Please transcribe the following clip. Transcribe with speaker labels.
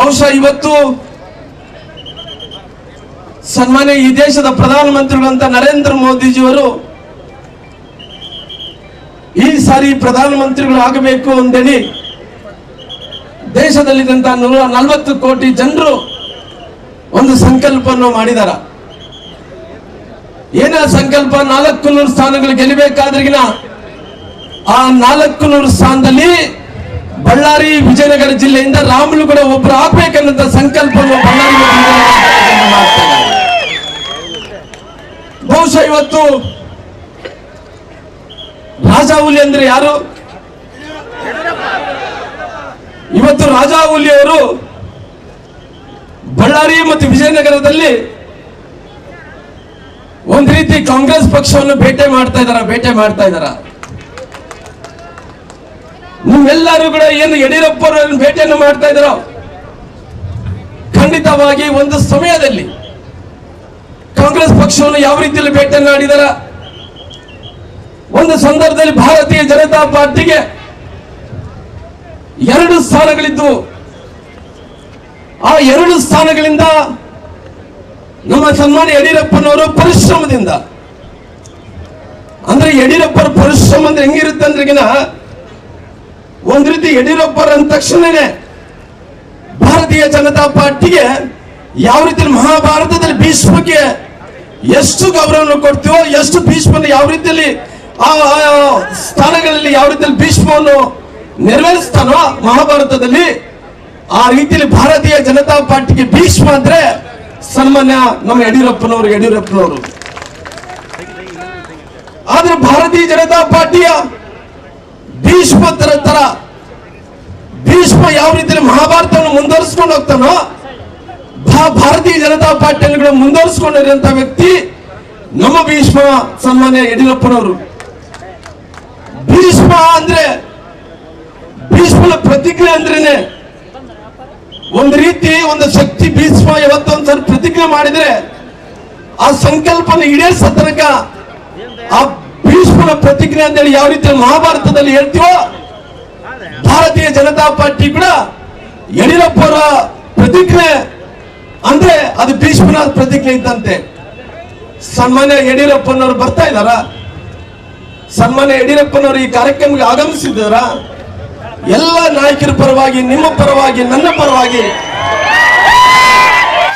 Speaker 1: ಬಹುಶಃ ಇವತ್ತು ಸನ್ಮಾನ್ಯ ಈ ದೇಶದ ಪ್ರಧಾನಮಂತ್ರಿಗಳಂತ ನರೇಂದ್ರ ಮೋದಿಜಿಯವರು ಈ ಸಾರಿ ಪ್ರಧಾನಮಂತ್ರಿಗಳು ಆಗಬೇಕು ದೇಶದಲ್ಲಿ ದೇಶದಲ್ಲಿದ್ದಂತ ನೂರ ನಲವತ್ತು ಕೋಟಿ ಜನರು ಒಂದು ಸಂಕಲ್ಪವನ್ನು ಮಾಡಿದಾರ. ಏನ ಸಂಕಲ್ಪ? ನಾಲ್ಕು ನೂರು ಸ್ಥಾನಗಳು ಗೆಲ್ಲಬೇಕಾದ್ರಿಗಿನ ಆ ನಾಲ್ಕು ನೂರು ಸ್ಥಾನದಲ್ಲಿ ಬಳ್ಳಾರಿ, ವಿಜಯನಗರ ಜಿಲ್ಲೆಯಿಂದ ರಾಮುಲು ಕೂಡ ಒಬ್ಬರು ಆಗ್ಬೇಕನ್ನಂತ ಸಂಕಲ್ಪವನ್ನು ಬಳ್ಳಾರಿ ಇದ್ದಾರೆ. ಬಹುಶಃ ಇವತ್ತು ರಾಜಾಹುಲಿ ಅಂದ್ರೆ ಯಾರು? ಇವತ್ತು ರಾಜಾಹುಲಿ ಅವರು ಬಳ್ಳಾರಿ ಮತ್ತು ವಿಜಯನಗರದಲ್ಲಿ ಒಂದ್ ರೀತಿ ಕಾಂಗ್ರೆಸ್ ಪಕ್ಷವನ್ನು ಭೇಟೆ ಮಾಡ್ತಾ ಇದಾರ ಭೇಟೆ ಮಾಡ್ತಾ ಇದಾರ ನಿಮ್ಮೆಲ್ಲರೂ ಕೂಡ ಏನು ಯಡಿಯೂರಪ್ಪರನ್ನು ಭೇಟಿಯನ್ನು ಮಾಡ್ತಾ ಇದ್ದಾರೋ? ಖಂಡಿತವಾಗಿ ಒಂದು ಸಮಯದಲ್ಲಿ ಕಾಂಗ್ರೆಸ್ ಪಕ್ಷವನ್ನು ಯಾವ ರೀತಿಯಲ್ಲಿ ಭೇಟಿಯನ್ನು ಮಾಡಿದಾರ? ಒಂದು ಸಂದರ್ಭದಲ್ಲಿ ಭಾರತೀಯ ಜನತಾ ಪಾರ್ಟಿಗೆ ಎರಡು ಸ್ಥಾನಗಳಿದ್ವು ಆ ಎರಡು ಸ್ಥಾನಗಳಿಂದ ನಮ್ಮ ಸನ್ಮಾನ್ಯ ಯಡಿಯೂರಪ್ಪನವರು ಪರಿಶ್ರಮದಿಂದ, ಅಂದ್ರೆ ಯಡಿಯೂರಪ್ಪರ ಪರಿಶ್ರಮ ಅಂದ್ರೆ ಹೆಂಗಿರುತ್ತೆ ಅಂದ್ರೆಗಿನ ಒಂದ್ ರೀತಿ ಯಡಿಯೂರಪ್ಪರ ಅಂದ ತಕ್ಷಣನೇ ಭಾರತೀಯ ಜನತಾ ಪಾರ್ಟಿಗೆ ಯಾವ ರೀತಿ ಮಹಾಭಾರತದಲ್ಲಿ ಭೀಷ್ಮಕ್ಕೆ ಎಷ್ಟು ಗೌರವವನ್ನು ಕೊಡ್ತೀವೋ, ಎಷ್ಟು ಭೀಷ್ಮನ ಯಾವ ರೀತಿಯಲ್ಲಿ ಆ ಸ್ಥಾನಗಳಲ್ಲಿ ಯಾವ ರೀತಿಯಲ್ಲಿ ಭೀಷ್ಮವನ್ನು ನೆರವೇರಿಸ್ತಾನೋ ಮಹಾಭಾರತದಲ್ಲಿ, ಆ ರೀತಿಯಲ್ಲಿ ಭಾರತೀಯ ಜನತಾ ಪಾರ್ಟಿಗೆ ಭೀಷ್ಮ ಅಂದ್ರೆ ಸನ್ಮಾನ್ಯ ನಮ್ಮ ಯಡಿಯೂರಪ್ಪನವರು ಯಡಿಯೂರಪ್ಪನವರು. ಆದ್ರೆ ಭಾರತೀಯ ಜನತಾ ಪಾರ್ಟಿಯ ಭೀಷ್ಮ ತರ ಭೀಷ್ಮ ಯಾವ ರೀತಿಯಲ್ಲಿ ಮಹಾಭಾರತವನ್ನು ಮುಂದುವರಿಸ್ಕೊಂಡು ಹೋಗ್ತಾನೋ ಭಾರತೀಯ ಜನತಾ ಪಾರ್ಟಿಯನ್ನು ಕೂಡ ಮುಂದುವರಿಸಿಕೊಂಡಿರುವಂತ ವ್ಯಕ್ತಿ ನಮ್ಮ ಭೀಷ್ಮ ಸನ್ಮಾನ್ಯ ಯಡಿಯೂರಪ್ಪನವರು. ಭೀಷ್ಮ ಅಂದ್ರೆ, ಭೀಷ್ಮನ ಪ್ರತಿಜ್ಞೆ ಅಂದ್ರೇನೆ, ಒಂದು ರೀತಿ ಒಂದು ಶಕ್ತಿ ಭೀಷ್ಮ ಯಾವತ್ತೊಂದ್ಸರಿ ಪ್ರತಿಜ್ಞೆ ಮಾಡಿದ್ರೆ, ಆ ಸಂಕಲ್ಪನ ಈಡೇರಿಸೋ ತನಕ ಆ ಭೀಷ್ಮನ ಪ್ರತಿಜ್ಞೆ ಅಂತೇಳಿ ಯಾವ ರೀತಿ ಮಹಾಭಾರತದಲ್ಲಿ ಹೇಳ್ತೀವೋ, ಭಾರತೀಯ ಜನತಾ ಪಾರ್ಟಿ ಕೂಡ ಯಡಿಯೂರಪ್ಪರ ಪ್ರತಿಕ್ರಿಯೆ ಅಂದ್ರೆ ಅದು ಭೀಷ್ಮನ ಪ್ರತಿಕ್ರಿಯೆ ಇದ್ದಂತೆ. ಸನ್ಮಾನ್ಯ ಯಡಿಯೂರಪ್ಪನವರು ಬರ್ತಾ ಇದ್ದಾರ? ಸನ್ಮಾನ್ಯ ಯಡಿಯೂರಪ್ಪನವರು ಈ ಕಾರ್ಯಕ್ರಮಕ್ಕೆ ಆಗಮಿಸಿದ್ದಾರ? ಎಲ್ಲ ನಾಯಕರ ಪರವಾಗಿ, ನಿಮ್ಮ ಪರವಾಗಿ, ನನ್ನ ಪರವಾಗಿ